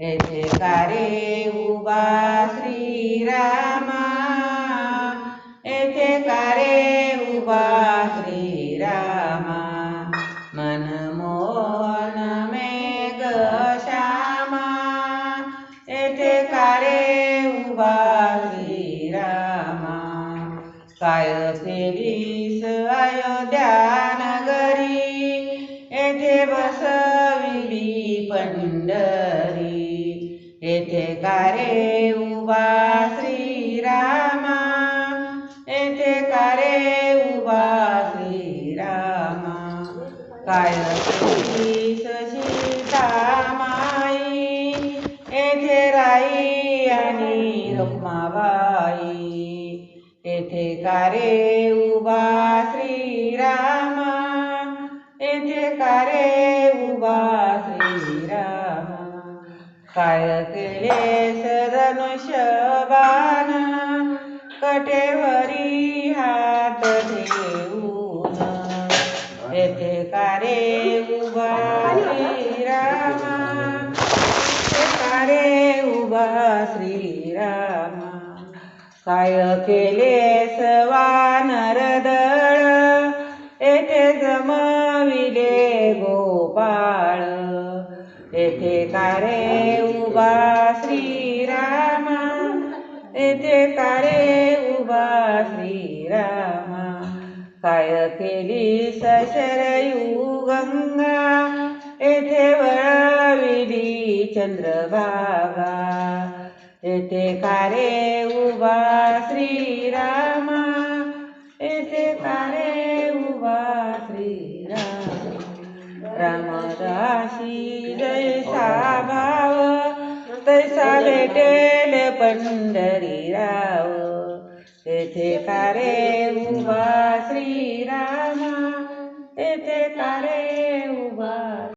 येथे कारे उभा श्रीरामा. येथे कारे उभा श्रीरामा. मनमोहन मेघ श्यामा. येथे कारे उभा श्रीरामा. काय फेरीस अयोध्या नगरी? येथे बसविली पंढरी. का रे उभा श्रीरामा येथे उबा उभा श्रीरामा. काय सीतामाई येथे राई आणि रुक्माबाई. येथे कारे काय केले सदनुष्यबाण कटेवरी हात ठेवून येथे कारे उभा श्रीरामा कारे उभा श्रीरामा काय केले सवानर दळ येथे जमविले गोपाळ. येथे कारे उभा श्रीरामा. येथे कारे उभा श्रीरामा. काय केली सशरयू गंगा येथे वळविली चंद्रभागा. येथे कारे उभा श्रीरामा. रामदासी जैसा भाव तैसा भेटेल पंढरी राव येथे कारे उभा श्रीरामा येथे कारे